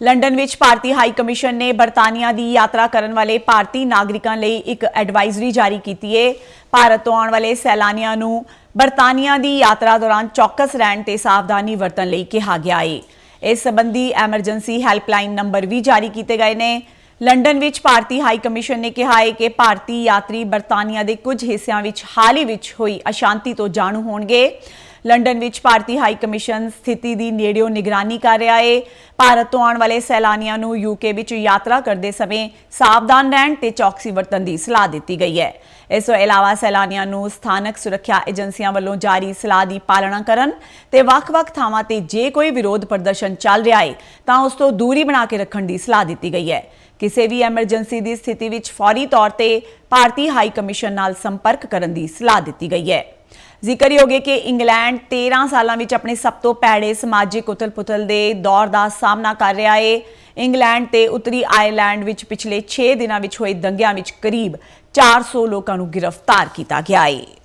London ਵਿੱਚ ਭਾਰਤੀ high commission ਨੇ ਬਰਤਾਨੀਆ ਦੀ ਯਾਤਰਾ ਕਰਨ ਵਾਲੇ ਭਾਰਤੀ ਨਾਗਰਿਕਾਂ ਲਈ ਇੱਕ ਐਡਵਾਈਜ਼ਰੀ ਜਾਰੀ ਕੀਤੀ ਹੈ ਭਾਰਤ ਤੋਂ ਆਉਣ ਵਾਲੇ ਸੈਲਾਨੀਆਂ ਨੂੰ ਬਰਤਾਨੀਆ ਦੀ ਯਾਤਰਾ ਦੌਰਾਨ ਚੌਕਸ ਰਹਿਣ ਤੇ ਸਾਵਧਾਨੀ ਵਰਤਣ ਲਈ ਕਿਹਾ ਗਿਆ ਹੈ ਇਸ ਸੰਬੰਧੀ ਐਮਰਜੈਂਸੀ ਹੈਲਪਲਾਈਨ ਨੰਬਰ ਵੀ ਜਾਰੀ ਕੀਤੇ ਗਏ ਨੇ। ਲੰਡਨ ਵਿੱਚ ਭਾਰਤੀ ਹਾਈ ਕਮਿਸ਼ਨ ਨੇ ਕਿਹਾ ਹੈ ਕਿ ਭਾਰਤੀ ਯਾਤਰੀ ਬਰਤਾਨੀਆ ਦੇ ਕੁਝ ਹਿੱਸਿਆਂ ਵਿੱਚ ਹਾਲ ਹੀ ਵਿੱਚ ਹੋਈ ਅਸ਼ਾਂਤੀ ਤੋਂ ਜਾਣੂ ਹੋਣਗੇ। ਲੰਡਨ ਵਿੱਚ ਭਾਰਤੀ ਹਾਈ ਕਮਿਸ਼ਨ ਸਥਿਤੀ ਦੀ ਨੇੜਿਓਂ ਨਿਗਰਾਨੀ ਕਰ ਰਿਹਾ ਏ। ਭਾਰਤ ਤੋਂ ਆਉਣ ਵਾਲੇ ਸੈਲਾਨੀਆਂ ਨੂੰ ਯੂਕੇ ਵਿੱਚ ਯਾਤਰਾ ਕਰਦੇ ਸਮੇਂ ਸਾਵਧਾਨ ਰਹਿਣ ਤੇ ਚੌਕਸੀ ਵਰਤਣ ਦੀ ਸਲਾਹ ਦਿੱਤੀ ਗਈ ਹੈ। ਇਸ ਤੋਂ ਇਲਾਵਾ ਸੈਲਾਨੀਆਂ ਨੂੰ ਸਥਾਨਕ ਸੁਰੱਖਿਆ ਏਜੰਸੀਆਂ ਵੱਲੋਂ ਜਾਰੀ ਸਲਾਹ ਦੀ ਪਾਲਣਾ ਕਰਨ ਤੇ ਵੱਖ-ਵੱਖ ਥਾਵਾਂ ਤੇ ਜੇ ਕੋਈ ਵਿਰੋਧ ਪ੍ਰਦਰਸ਼ਨ ਚੱਲ ਰਿਹਾ ਏ, ਤਾਂ ਉਸ ਤੋਂ ਦੂਰੀ ਬਣਾ ਕੇ ਰੱਖਣ ਦੀ ਸਲਾਹ ਦਿੱਤੀ ਗਈ ਹੈ। ਕਿਸੇ ਵੀ ਐਮਰਜੈਂਸੀ ਦੀ ਸਥਿਤੀ ਵਿੱਚ ਫੌਰੀ ਤੌਰ ਤੇ ਭਾਰਤੀ ਹਾਈ ਕਮਿਸ਼ਨ ਨਾਲ ਸੰਪਰਕ ਕਰਨ ਦੀ ਸਲਾਹ ਦਿੱਤੀ ਗਈ ਹੈ। ਜ਼ਿਕਰਯੋਗ ਹੈ ਕਿ ਇੰਗਲੈਂਡ 13 ਸਾਲਾਂ ਵਿੱਚ ਆਪਣੇ ਸਭ ਤੋਂ ਭੈੜੇ ਸਮਾਜਿਕ ਉਤਲ ਪੁਤਲ ਦੇ ਦੌਰ ਦਾ ਸਾਹਮਣਾ ਕਰ ਰਿਹਾ ਹੈ ਇੰਗਲੈਂਡ ਤੇ ਉੱਤਰੀ ਆਇਰਲੈਂਡ ਵਿੱਚ ਪਿਛਲੇ 6 ਦਿਨਾਂ ਵਿੱਚ ਹੋਏ ਦੰਗਿਆਂ ਵਿੱਚ ਕਰੀਬ 400 ਲੋਕਾਂ ਨੂੰ ਗ੍ਰਿਫਤਾਰ ਕੀਤਾ ਗਿਆ ਹੈ